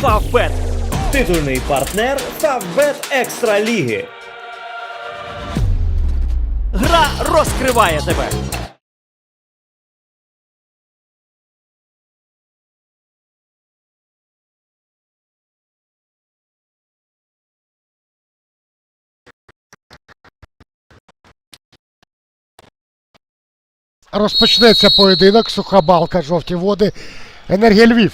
Фавбет. Титульний партнер Фавбет Екстра Ліги. Гра розкриває тебе. Розпочнеться поєдинок, суха балка, жовті води. Енергія Львів.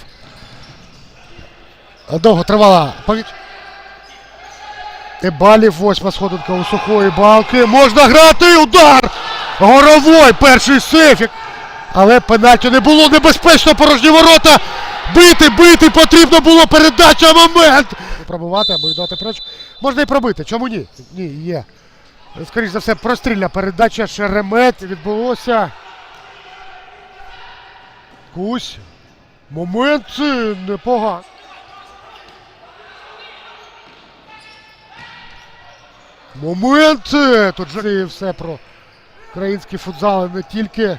Довго тривала повіч. Балів, восьма сходинка у сухої балки. Можна грати! Удар! Горовой! Перший сейфік. Але пенальті не було небезпечно, порожні ворота. Бити, бити потрібно було передача момент. Пробувати або віддати проч. Можна і пробити. Чому ні? Ні, є. Скоріше за все, прострільна передача Шеремет відбулося. Кусь. Момент е, непоганий. Момент! е, Тут же все про українські футзали не тільки.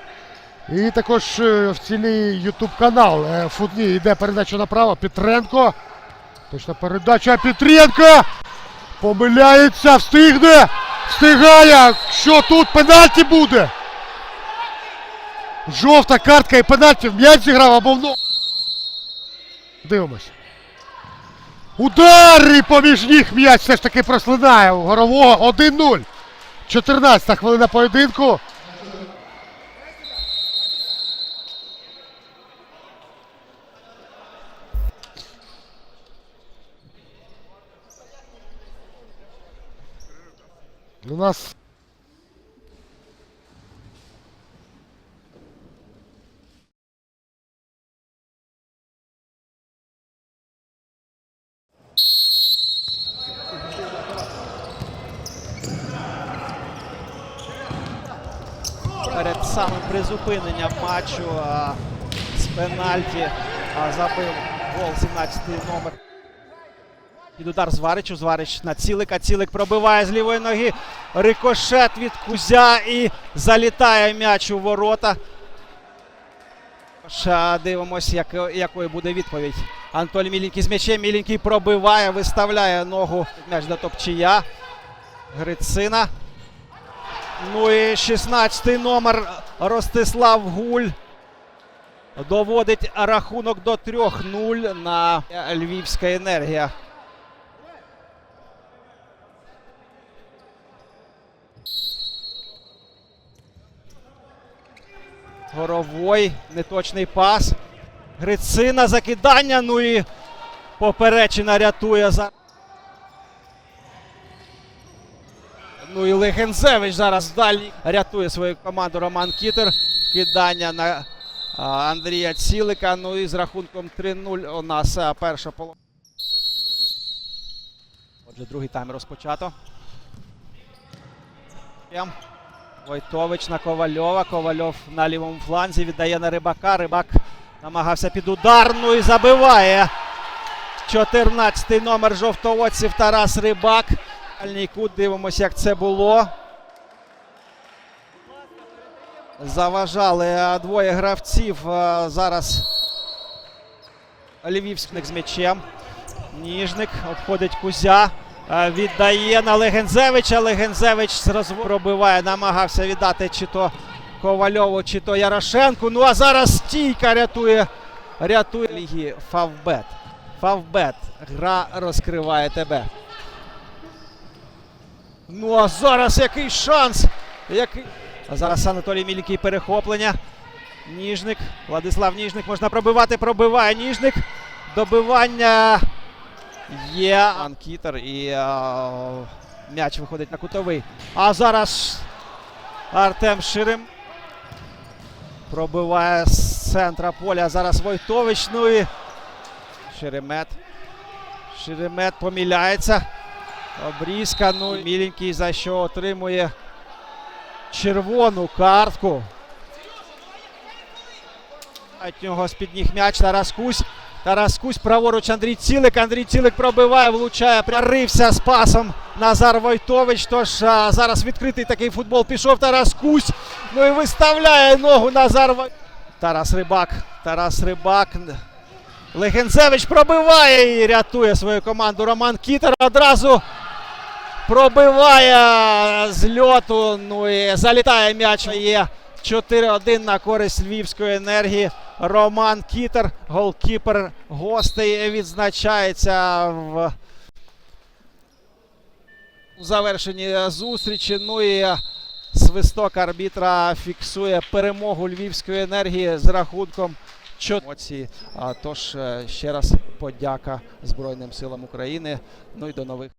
І також е, офіційний ютуб канал. Е, Футні йде передача направо. Петренко. Точна передача Петренко. Помиляється, встигне. Встигає. Що тут пенальті буде? Жовта картка і пенальті в м'яч зіграв або в. Дивимось. Удар і поміж ніг м'яч все ж таки прослинає у горового 1-0. 14 хвилина поєдинку. У нас перед самим призупиненням матчу а, з пенальті а, забив гол 17-й номер. Під удар Зваричу. Зварич на цілика. Цілик пробиває з лівої ноги. Рикошет від Кузя і залітає м'яч у ворота. Ша, Дивимось, як, якою буде відповідь. Анатолій Міленький з м'ячем. Міленький пробиває, виставляє ногу. М'яч до топчія. Грицина. Ну і 16-й номер Ростислав Гуль доводить рахунок до 3-0 на Львівська енергія. Горовой, неточний пас. Грицина закидання. Ну і поперечина рятує за. Ну і Легензевич зараз далі рятує свою команду Роман Кітер. Кидання на Андрія Цілика. Ну і з рахунком 3-0 у нас перша половина. Отже, другий тайм розпочато. Войтович на Ковальова. Ковальов на лівому фланзі віддає на Рибака. Рибак намагався під удар. Ну і забиває. 14-й номер жовтоводців Тарас Рибак. Дальній кут. Дивимося, як це було. Заважали е, двоє гравців. е, Зараз Львівських з м'ячем. Ніжник обходить Кузя. е, Віддає на Легензевича. Легензевич з пробиває, намагався віддати чи то Ковальову, чи то Ярошенку. Ну а зараз стійка рятує. Рятує ліги Фавбет. Фавбет. Гра розкриває тебе. Ну а зараз який шанс! Який... А зараз Анатолій Міленький перехоплення. Ніжник. Владислав Ніжник можна пробивати. Пробиває Ніжник. Добивання є. Анкітер і а, м'яч виходить на кутовий. А зараз Артем Ширим. Пробиває з центра поля. Зараз Войтович. Ну і Шеремет. Шеремет помиляється. Обрізка, ну міленький за що отримує червону картку. Від нього з-під ніг м'яч Тарас Кусь. Тарас Кусь праворуч Андрій Цілик. Андрій Цілик пробиває, влучає. Прорився з пасом Назар Войтович. Тож а, зараз відкритий такий футбол. Пішов Тарас Кусь. Ну і виставляє ногу Назар Вой... Тарас Рибак. Тарас Рибак. Легенцевич пробиває і рятує свою команду. Роман Кітер одразу пробиває з льоту. Ну і залітає м'яч. Є 4-1 на користь львівської енергії. Роман Кітер, голкіпер гостей, відзначається в завершенні зустрічі. Ну і свисток арбітра фіксує перемогу львівської енергії з рахунком 4. Емоції. А, Тож е, ще раз подяка Збройним силам України. Ну і до нових.